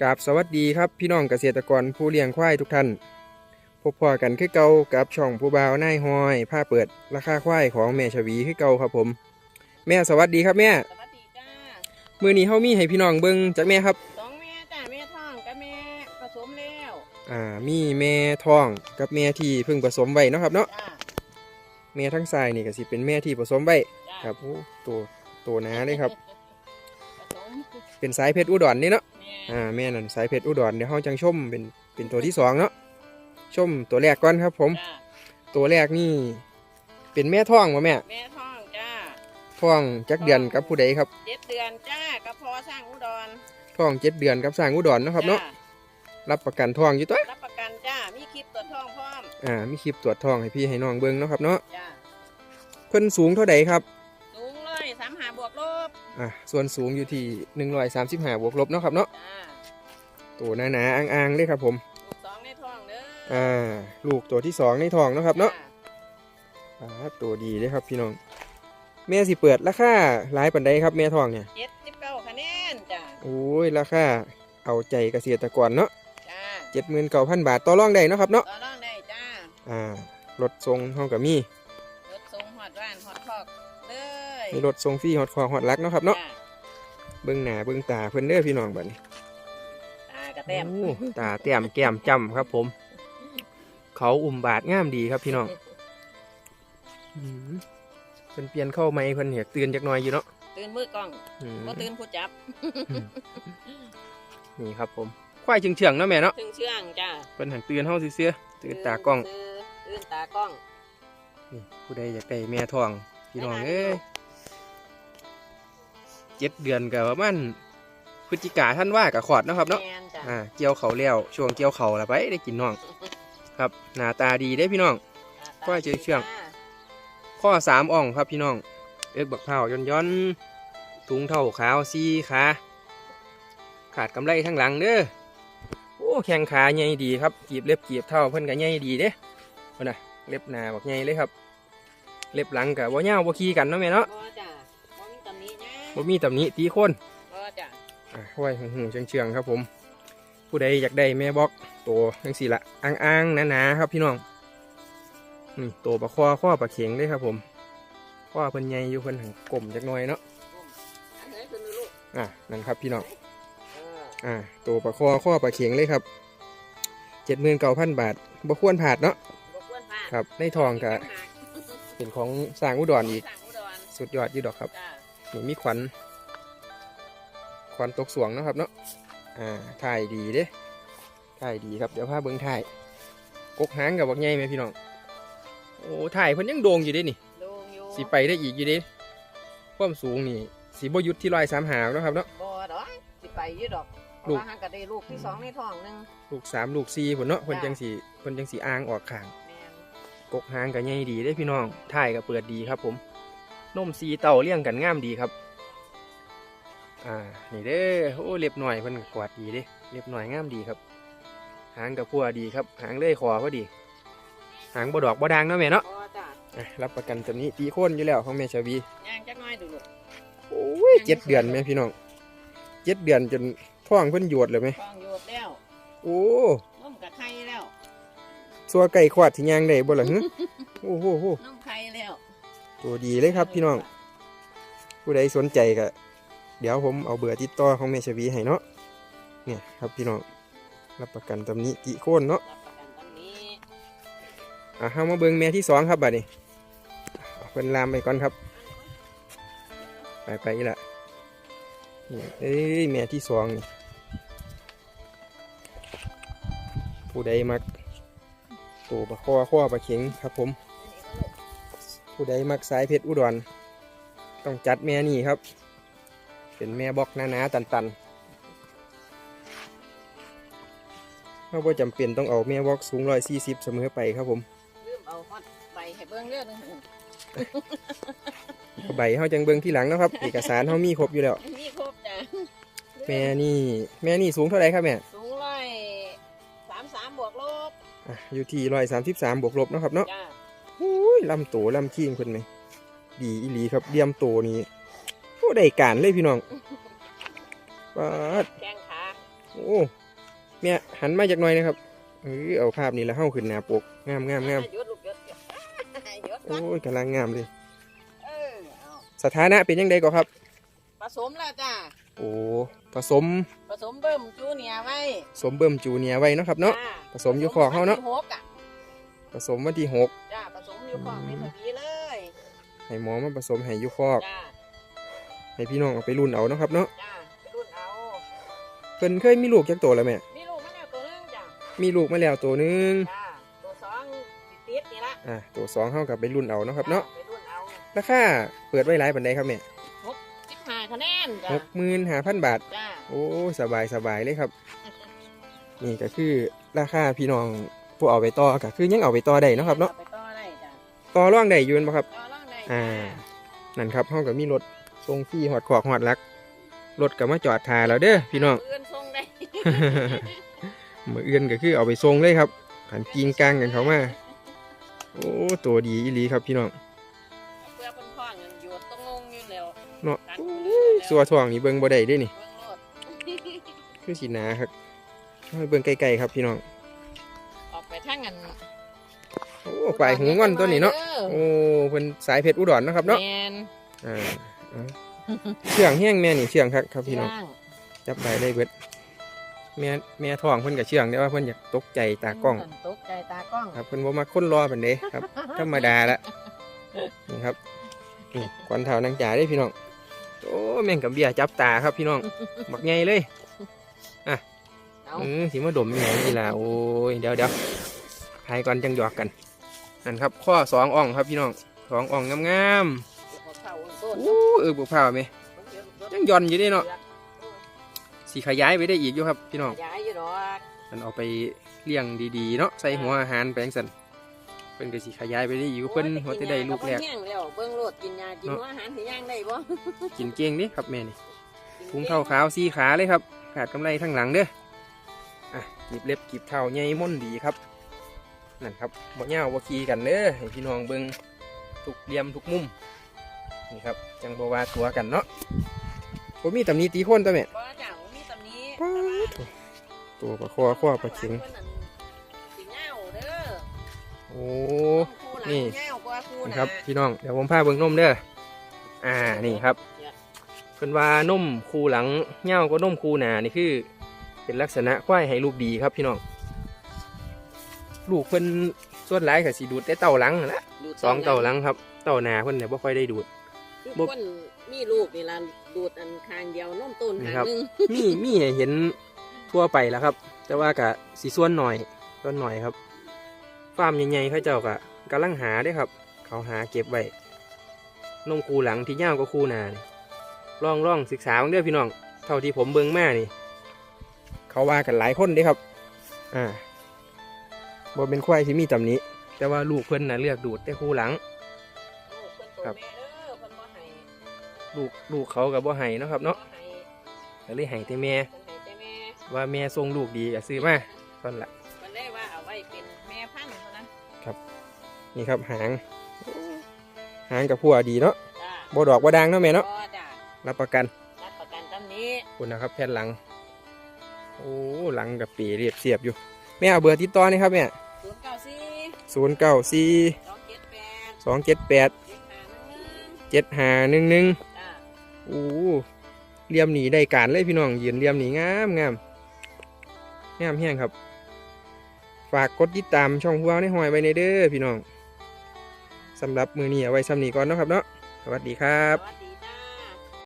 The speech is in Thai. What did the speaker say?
กราบสวัสดีครับพี่น้องเกษตรกรผู้เลี้ยงควายทุกท่าน พบพอกันคือเก่ากับช่องผู้บ่าวนายฮอยผ้าเปิดราคาควายของแม่ชวีคือเก่าครับผม แม่สวัสดีครับแม่ สวัสดีจ้ามือนี้เฮามีให้พี่น้องเบิ่งจากแม่ครับ สองแม่จ้าแม่ท้องกับแม่ผสมแล้วอ่ามีแม่ท้องกับแม่ที่เพิ่งผสมไว้เนาะครับเนาะจ้าแม่ทั้งซ้ายนี่ก็สิเป็นแม่ที่ผสมไว้จ้าครับโอ้ตัวตัวหนาเลยครับ ผสมเป็นสายเพชรอุดรนี่เนาะแม่ อ่าแม่นั่นสายเพชรอุดรเดี๋ยวเฮาจังชมเป็นเป็นตัวที่สองเนาะชมตัวแรกก่อนครับ ผม จ้าตัวแรกนี่เป็นแม่ท้องบ่แม่แม่ท้องจ้าท้องจักเดือนกับผู้ใดครับเจ็ดเดือนจ้ากับพอสร้างอุดรท้องเจ็ดเดือนกับสร้างอุดรเนาะครับเนาะจ้รับประกันท้องอยู่ตัวรับประกันจ้ามีคลิปตรวจท้องพร้อมอ่ามีคลิปตรวจท้องให้พี่ให้น้องเบิ่งเนาะครับเนาะจ้าเพิ่นสูงเท่าใดครับ สูงเลยสามหาบวกลบอ่าส่วนสูงอยู่ที่135บวกลบเนาะครับเนาะจ้าตัวหนาๆอ่างๆเลยครับผมลูกสองในท้องเด้ออ่าลูกตัวที่สองในท้องเนาะครับเนาะจ้อ่าตัวดีเลยครับพี่น้อง แม่สิเปิดราคาหลายปันใดครับแม่ท้องเนี่ยเจ็ดสิบเก้าคะแนนจ้าโอ้ยราคาเอาใจเกษตรกรเนาะจ้าเจ็ดหมื่นเก้าพันบาทต่อรองได้เนาะครับเนาะต่อรองได้จ้าอ่ารถทรงเฮากับมี มีรถทรงฟรีฮอดคอฮอดลักเนาะครับเนาะจ้เบิ่งหน้าเบิ่งตาเพิ่นเด้อพี่น้องบัดนี้ตากระแต้มโอ้ตาแต้มแก้มจ้ำครับผม เขาอุ่มบาดงามดีครับพี่น้องอืมเพิ่นเปลี่ยนเข้าไหมเพิ่นเหียกตื่นจักหน่อยอยู่เนาะตื่นมือกล้องอืมก็ตื่นผู้จับ นี่ครับผมควายเชื่องๆเนาะแม่เนาะถึงเชื่องจ้าเพิ่นหันตื่นเฮาซื่อๆตื่นตากล้องตื่นตากล้องนี่ผู้ใดอยากได้แม่ท้องพี่น้องเอ้ย เจ็ดเดือนกับประมาณพฤศจิกาท่านว่ากับขอดเนาะครับเนาะ แมนจ้าอ่า เกี่ยวเขาแล้วช่วงเกี่ยวเขาละไปได้กินน้อง ครับหน้าตาดีได้พี่น้อง ก็เชื่องเชื่องข้อสามอ่องครับพี่น้อง เอิกบักเผาย้อนย้อนๆถุงเท่าขาวซีขาขาดกำไรทั้งหลังเด้อ โอ้แข้งขาใหญ่ดีครับกีบเล็บกีบเท่าเพิ่นก็ใหญ่ดีเด้เพิ่นน่ะเล็บหน้าบักใหญ่เลยครับ เล็บหลังกับบ่ยาวบ่ขี้กันเนาะแม่เนาะ บ่จ้าบ่มีตำหนินะ บ่มีตำหนิตีโคนบ่จ้าอะไว้หูๆเชื่องๆครับผม ผู้ใดอยากได้แม่บอกตัวจังสี่ละอ้างๆหนาๆครับพี่น้องนี่ตัวปลาข้อข้อปลาเข็งเลยครับผมข้อเพิ่นใหญ่อยู่เพิ่นหังกลมจักหน่อยเนาะอันไหนคือลูกอะนั่นครับพี่น้องเอออะตัวปลาข้อข้อปลาเข็งเลยครับเจ็ดหมื่นเก้าพันบาทบ่ควรผาดเนาะบ่ควรพลาดครับในทองกับเป็นของสร้างอุดรอีก สั่งอุดรสุดยอดอยู่ดอกครับ จ้า นี่มีขวัญขวัญตกสวงเนาะครับเนาะอ่าถ่ายดีเด้ถ่ายดีครับเดี๋ยวพาเบิ้งถ่ายกกหางกับบักใหญ่ไหมพี่น้องโอ้ถ่ายเพิ่นยังโด่งอยู่เด้นี่โดงอยู่สิไปได้อีกอยู่เด้ความสูงนี่สีบ่หยุดที่ร้อยสามหาวนาะครับเนาะบ่ดอกสิไปอยู่ดอกเพลูราะกว่าหันก็ได้ลูกที่สองในท้องหนึงลูกสามลูกสี่ผลเนาะเพิ่นจังสีเพิ่นจังสีอ้างออกข้างแม่นกกหางกับใหญ่ดีได้พี่น้องถ่ายกับเปิดดีครับผม นมสีเต่าเลี้ยงกันงามดีครับ อ่า นี่เด้อ โอ้เล็บหน่อยเพิ่นก็กวาดดีเด้เล็บหน่อยงามดีครับ หางกับพัวดีครับ หางเลื่อยคอพอดี หางบ่ดอกบ่ดังเนาะแม่เนาะบ่จ้าอะรับประกันตัวนี้ตีโค่นอยู่แล้วของแม่ชาวีย่างจักหน่อยดูลูกโอ้ยเจ็ดเดือนแม่พี่น้องเจ็ดเดือนจนท้องเพิ่นหยวดเลยไหมท้องโยดแล้ว โอ้นมกับไข่แล้วสัวไก่ขวาดที่ย่างได้บ่ล่ะหึโอ้โหโหนมไข่แล้ว ตัวดีเลยครับพี่น้อง ผู้ใดสนใจก็เดี๋ยวผมเอาเบอร์ติดต่อของแม่ชวีให้เนาะเนี่ยครับพี่น้องรับประกันตำนี้ติโคนเนาะรับประกันตำนี้อะเฮามาเบิ่งแม่ที่สองครับบัดนี้เอาเพิ่นลามไปก่อนครับ ไปไปละนี่เอ้ยแม่ที่สองนี่ผู้ใดมักตัวปลาข้อข้อปลาเข็งครับผม ผู้ใดมักสายเพชรอุดรต้องจัดแม่นี่ครับ เป็นแม่บอกหนาๆตันๆเราไ่จำเป็นต้องเอาแม่บอกสูงร้อยสี่สิบเสมอไปครับผมลืมเอาฮอดใบให้เบิ่งเด้อหนึงใบเขาจังเบิงที่หลังเนาะครับ เอกสารเขามีครบอยู่แล้ว มีครบจ้ะแม่นี่ แม่นี่สูงเท่าไหร่ครับแม่สูงร้อยสามสามบวกลบอะอยู่ที่ร้อยสามสิบสามบวกลบเนาะครับเนาะจ้าอุ้ ยลำโตลำขี้งเพิ่นไหมดีอีหลีครับเดียมโตนี่โอ้ได้การเลยพี่น้องปาดแข้งขาโโอ้แม่หันมาจากหน่อยนะครับเออเอาภาพนี้แล้วเข้าขึ้นหน้าปกงามงามงามหยุดลูกหยุดหยุดหยุดก่โอ้อนยกำลังงามเลยเออเอาสถานะเป็นยังไงก็ครับ ผสมแล้วจ้าโอ้ผสม ผสมเบิ่มจูเนียร์ไว้สมเบิ่มจูเนียร์ไว้เนาะครับเนาะจ้ผสมอยู่คอกเฮาเนาะ ผสมวันที่หกอะผสมวันที่หกจ้าผสมอยู่คอกเมทบีเลยให้หมอมาผสมให้อยู่คอก จ้าให้พี่น้องเอาไปรุ่นเอาเนาะครับเนาะจ้าไปรุ่นเอาเพิ่นเคยมีลูกจักตัวแล้วแม่ มีลูกมาแล้วตัวนึงจ้ามีลูกมาแล้วตัวหนึงจ้าตัวสองติดๆนี่ละอะตัวสองเฮากับไปรุ่นเอาเนาะครับเนาะไปรุ่นเอาราคาเปิดไว้หลายปานใดครับแม่สิบห้าคะแนนจ้าหกหมื่นห้าพันบาท จ้าโอ้สบายสบายเลยครับ นี่ก็คือราคาพี่น้อง ผู้เอาไปต่อก็คือยังเอาไปต่อได้เนาะครับเนาะไปต่อได้จ้าต่อร่องได้อยืนบ่ครับ ต่อรองได้อ่าจ้านั่นครับเฮาก็มีรถทรงที่หอดขอกหอดหลัก รถก็มาจอดทาแล้วเด้อพี่น้อง เอื้อนทรงได้มืออื่นก็คือเอาไปทรงเลยครับหันกิงกลางกันเขามาโอ้ตัวดีอีหลีครับพี่น้อง เพื่อเพิ่นพ่อเงินอยู่ตรงงงอยู่แล้วเนาะ ตัดโอ้ไปเลยสัวทองนี่เบิ่งบ่ได้เด้นี่ เบิ่งโลดคือสีหนาครับให้เบิ่งไกลๆครับพี่น้อง โอ้ปลายหูงอนตัวนี้เนาะโอ้เพิ่นสายเพชรอุดรเนาะครับเนาะแมนอ่าเอาเชื่องแห้งแม่นี่เชื่องครับครับพี่น้องย่างจับได้เลยเบิดแม่แม่ท้องเพิ่นก็เชื่องแต่ว่าเพิ่นอยากตกใจตากล้องตกใจตากล้องครับเพิ่นบ่มาค้นรอปานใดครับธรรมดาละนี่ครับนี่ควันเท้านางจ๋าเด้พี่น้องโอ้แม่งกับเบียจับตาครับพี่น้องบักใหญ่เลยเอาเออสิมาดมยังไงนี่ล่ะโอ้ยเดี๋ยวเดี๋ยว ทายก่อนจังหยอกกันนั่นครับข้อสองอ่องครับพี่น้องสองอ่องงามเอาเข้าต้ๆนอู้เออบุกพร้าวไหมยังย่อนอยู่เด้เนาะสีขยายไปได้อีกอยู่ครับพี่น้องย้ายอยู่ดอกมันเอาไปเลี้ยงดีๆเนาะใส่หัวอาหารไปจังซั่นเพิ่นก็สิขยายไปได้อีกเพิ่นหัวจะได้ลูกแรกโอ้ยแต่นยาบ่แห้งแล้วเบิ่งโลดกินยากินเนาะหัวอาหารสิย่างได้บ่กินเก่งเดิครับแม่นี่พุงเท่าขาวสีขาเลยครับขาดกำไรทั้งหลังเด้ออะกีบเล็บกีบเท้าใหญ่ม่นดีครับ นั่นครับบ่ยาวบ่ขี้กันเด้อให้พี่น้องเบิ่งทุกเหลี่ยมทุกมุมนี่ครับจังบ่ว่าตัวกันเนาะบ่มีตำหนิตีโคนตัวแม่บ่จ้าบ่มีตำหนี้ป๊าดตัวปลาคอคอปลาเข็งสิเหงาเด้อโอ้คู่หลังนี่เหงากว่าคู่หนี่น้าครับพี่น้องเดี๋ยวผมพาเบิ่งนมเด้ออ่านี่ครับเพิ่นว่านมคูหลังเหย้าก็นมคูหนานี่คือ เป็นลักษณะควายให้ลูกดีครับพี่น้อง ลูกเพิ่นส่วนหลายก็สิดูดแต่เต่าหลังนั่นละดูดสองเต่าหลังครับ เต่าหนาเพิ่นเนี่ยบ่ค่อยได้ดูด คือบ่ คนมีลูกนี่ล่ะดูดอันข้างเดียวนมต้นนี่ข้างครับหนึงมีมีให้เห็นทั่วไปแล้วครับ แต่ว่าก็สิส่วนหน่อยส่วนหน่อยครับฟาร์มใหญ่ๆเขาเจ้าก็กำลังหาเด้ครับ เขาหาเก็บไว้นมคูหลังที่ยาวก็คูหนานี่ลองลองศึกษาเบิ่งเด้อพี่น้อง เท่าที่ผมเบิ่งมานี่ เขาว่ากันหลายคนเด้ครับ อ่า บ่เป็นควายที่มีตำหนี้ แต่ว่าลูกเพิ่นน่ะเลือกดูดแต่คูหลังลูกเพิ่นโตครับแม่เด้อเพิ่นบ่ให้ลูกลูกเขากับบ่ให้เนาะครับเนาะบ่ให้ก็เลยให้แต่แม่เพิ่นให้แต่แม่ว่าแม่ส่งลูกดีก็ซื้อมาตอนละเพิ่นได้ว่าเอาไว้เป็นแม่พันธุ์เท่านั้นนี่ครับหาง หางกับพัวดีเนาะจ้าบ่ดอกบ่ดังเนาะแม่เนาะบ่จ้ารับประกันรับประกันตำนี้คุณนะครับแผ่นหลัง โอ้หลังกับปีเรียบเสียบอยู่แม่เอาเบอร์ติดต่อนี่ครับแม่094 ศูนย์เก้าสี่สองเจ็ดแปดเจ็ดหาหนึ่งหนึ่งโอ้เลี่ยมหนีได้การเลยพี่น้องยืนเลี่ยมหนีงามงามงามแห้งครับ ฝากกดติดตามช่องพวกในหอยไว้ในเด้อพี่น้องสำหรับมือนี้เอาไว้ซ้ำนี้ก่อนนะครับเนาะสวัสดีครับ